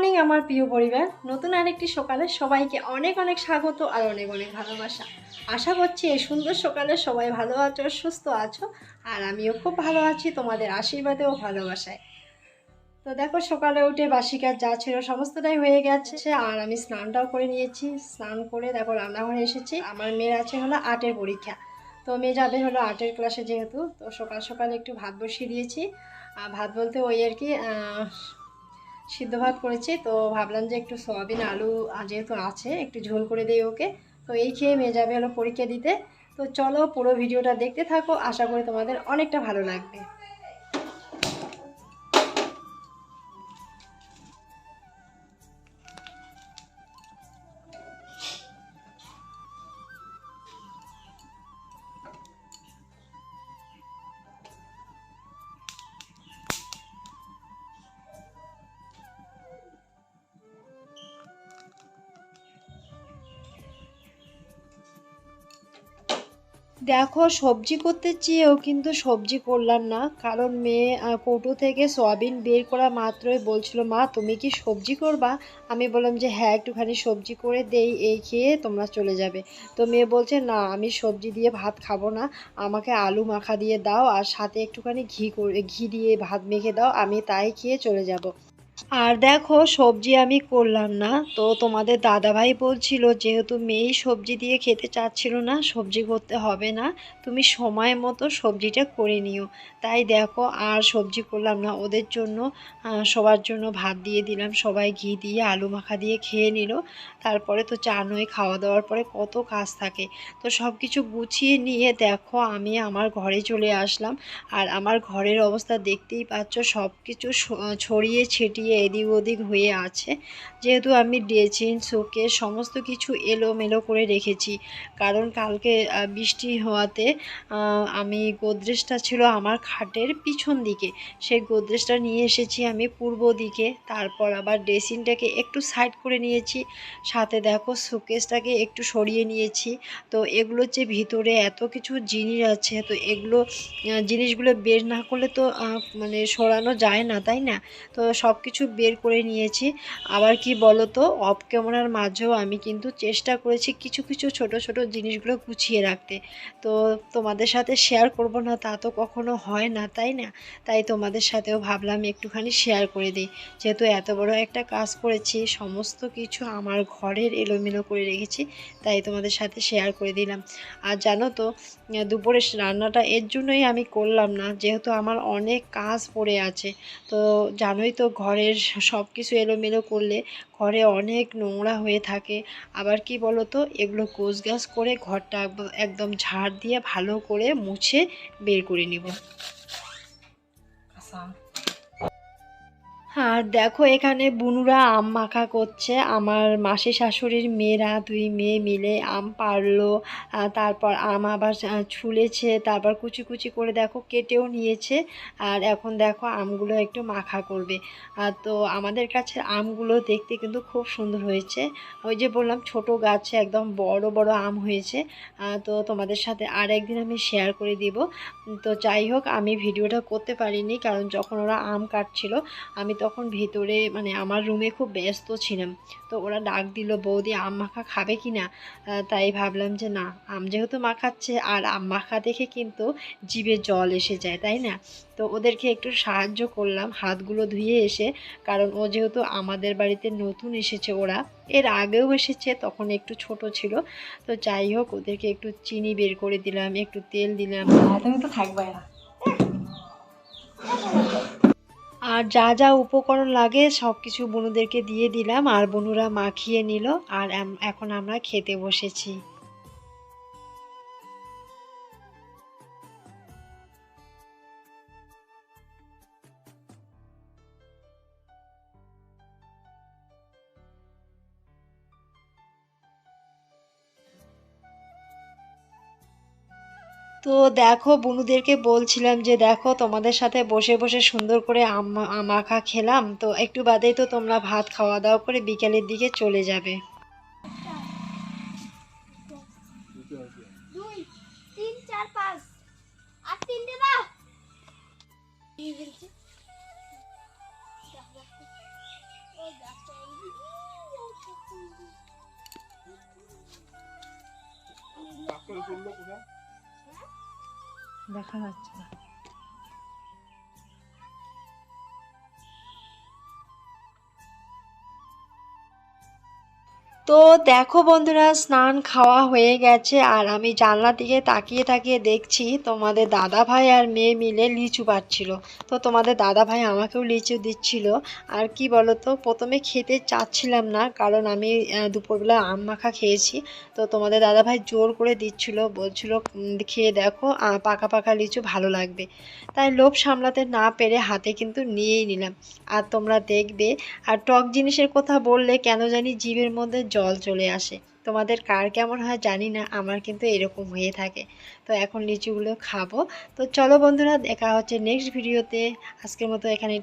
Morning, আমার প্রিয় পরিবার। নতুন আরেকটি সকালে সবাইকে অনেক অনেক স্বাগত আর অনেক অনেক ভালোবাসা। আশা করছি এই সুন্দর সকালে সবাই ভালো আছো, সুস্থ আছো, আর আমিও খুব ভালো আছি, তোমাদের আশীর্বাদে ও ভালোবাসায়। তো দেখো, সকালে উঠে বাসি কাজ যা ছিল সমস্তটাই হয়ে গেছে, আর আমি স্নানটাও করে নিয়েছি। স্নান করে দেখো, রান্নাঘরে এসেছি। আমার মেয়ের আছে হলো আর্টের পরীক্ষা। তো মেয়ে যাবে হলো আর্টের ক্লাসে যেহেতু, তো সকাল সকাল একটু ভাত বসিয়ে দিয়েছি। আর ভাত বলতে ওই আর কি সিদ্ধ ভাত করেছি, তো ভাবলাম যে একটু সয়াবিন আলু যেহেতু আছে, একটু ঝোল করে দিই ওকে। তো এই খেয়ে মেয়ে যাবে হলো পরীক্ষা দিতে। তো চলো পুরো ভিডিওটা দেখতে থাকো, আশা করি তোমাদের অনেকটা ভালো লাগবে। দেখো সবজি করতে চেয়েও কিন্তু সবজি করলাম না। কারণ মেয়ে কৌটো থেকে সয়াবিন বের করা মাত্রই বলছিল, মা, তুমি কি সবজি করবা? আমি বললাম যে হ্যাঁ একটুখানি সবজি করে দেই, এই খেয়ে তোমরা চলে যাবে। তো মেয়ে বলছে, না, আমি সবজি দিয়ে ভাত খাব না। আমাকে আলু মাখা দিয়ে দাও, আর সাথে একটুখানি ঘি করে, ঘি দিয়ে ভাত মেখে দাও, আমি তাই খেয়ে চলে যাব। আর দেখো, সবজি আমি করলাম না। তো তোমাদের দাদাভাই বলছিল, যেহেতু মেয়েই সবজি দিয়ে খেতে চাচ্ছিল না, সবজি করতে হবে না। তুমি সময় মতো সবজিটা করে নিও। তাই দেখো, আর সবজি করলাম না। ওদের জন্য সবার জন্য ভাত দিয়ে দিলাম। সবাই ঘি দিয়ে, আলু মাখা দিয়ে খেয়ে নিল। তারপরে তো চা, নয়, খাওয়া দাওয়ার পরে কত কাজ থাকে। তো সব কিছু গুছিয়ে নিয়ে দেখো, আমি আমার ঘরে চলে আসলাম। আর আমার ঘরের অবস্থা দেখতেই পাচ্ছ সব কিছু ছড়িয়ে ছিটিয়ে এদিক ওদিক হয়ে আছে। যেহেতু আমি ড্রেসিং শোকে সমস্ত কিছু এলোমেলো করে রেখেছি। কারণ কালকে বৃষ্টি হওয়াতে আমি গোদরেজটা ছিল আমার খাটের পিছন দিকে। সেই গোদরেজটা নিয়ে এসেছি আমি পূর্ব দিকে। তারপর আবার ড্রেসিংটাকে একটু সাইড করে নিয়েছি। সাথে দেখো, শোকেসটাকে একটু সরিয়ে নিয়েছি। তো এগুলো যে ভিতরে এত কিছু জিনিস আছে, তো এগুলো জিনিসগুলো বের না করলে তো মানে সরানো যায় না, তাই না? তো সব কিছু বের করে নিয়েছি। আবার কি বলো তো অফ ক্যামেরার মাঝেও আমি কিন্তু চেষ্টা করেছি কিছু কিছু ছোট ছোট জিনিসগুলো গুছিয়ে রাখতে। তো তোমাদের সাথে শেয়ার করব না, তা তো কখনো হয় না, তাই না? তাই তোমাদের সাথেও ভাবলাম একটুখানি শেয়ার করে দিই। যেহেতু এত বড় একটা কাজ করেছি, সমস্ত কিছু আমার ঘরের এলোমেলো করে রেখেছি, তাই তোমাদের সাথে শেয়ার করে দিলাম। আর জানো তো দুপুরে রান্নাটা এর জন্যই আমি করলাম না, যেহেতু আমার অনেক কাজ পড়ে আছে। তো জানোই তো ঘরের সব কিছু এলোমেলো করলে ঘরে অনেক নোংরা হয়ে থাকে। আবার কি বলো তো এগুলো গোছগাছ করে ঘরটা একদম- ঝাড় দিয়ে ভালো করে মুছে বের করে নিব। আর দেখো এখানে বুনুরা আম মাখা করছে। আমার মাসি শাশুড়ির মেয়েরা দুই মেয়ে মিলে আম পারল। তারপর আম আবার ছুলেছে। তারপর কুচি কুচি করে দেখো কেটেও নিয়েছে। আর এখন দেখো আমগুলো একটু মাখা করবে। তো আমাদের কাছে আমগুলো দেখতে কিন্তু খুব সুন্দর হয়েছে। ওই যে বললাম, ছোট গাছে একদম বড় বড় আম হয়েছে। তো তোমাদের সাথে আর একদিন আমি শেয়ার করে দিব। তো যাই হোক, আমি ভিডিওটা করতে পারিনি, কারণ যখন ওরা আম কাটছিল, আমি তখন ভিতরে মানে আমার রুমে খুব ব্যস্ত ছিলাম। তো ওরা ডাক দিল, বৌদি, আম মাখা খাবে কি না তাই ভাবলাম যে না, আম যেহেতু মাখাচ্ছে, আর আম মাখা দেখে কিন্তু জিভে জল এসে যায়, তাই না? তো ওদেরকে একটু সাহায্য করলাম, হাতগুলো ধুয়ে এসে, কারণ ও যেহেতু আমাদের বাড়িতে নতুন এসেছে ওরা, এর আগেও এসেছে, তখন একটু ছোট ছিল। তো যাই হোক, ওদেরকে একটু চিনি বের করে দিলাম, একটু তেল দিলাম। তুমি তো থাকবে না। আর যা যা উপকরণ লাগে সব কিছু বনুদেরকে দিয়ে দিলাম আর বনুরা মাখিয়ে নিল আর এখন আমরা খেতে বসেছি। তো দেখো বনুদেরকে বলছিলাম যে দেখো তোমাদের সাথে বসে বসে সুন্দর করে আম আম খেলাম। তো একটু বাদেই তো তোমরা ভাত খাওয়া দাওয়া করে বিকেলের দিকে চলে যাবে। কোথায়? দেখা যাচ্ছে না তো দেখো বন্ধুরা, স্নান খাওয়া হয়ে গেছে আর আমি জানলা দিকে তাকিয়ে তাকিয়ে দেখছি তোমাদের দাদা ভাই আর মেয়ে মিলে লিচু পাচ্ছিল তো তোমাদের দাদা ভাই আমাকেও লিচু দিচ্ছিল। আর কি বলতো, প্রথমে খেতে চাচ্ছিলাম না কারণ আমি দুপুরবেলা আম মাখা খেয়েছি। তো তোমাদের দাদা ভাই জোর করে দিচ্ছিল, বলছিল খেয়ে দেখো পাকা পাকা লিচু ভালো লাগবে। তাই লোভ সামলাতে না পেরে হাতে কিন্তু নিয়েই নিলাম। আর তোমরা দেখবে, আর টক জিনিসের কথা বললে কেন জানি জিভের মধ্যে জল চলে আসে। তোমাদের কার কেমন হয় জানি না, আমার কিন্তু এরকম হয়ে থাকে। তো এখন লিচুগুলো খাব। তো চলো বন্ধুরা, দেখা হচ্ছে নেক্সট ভিডিওতে আজকের মতো এখানে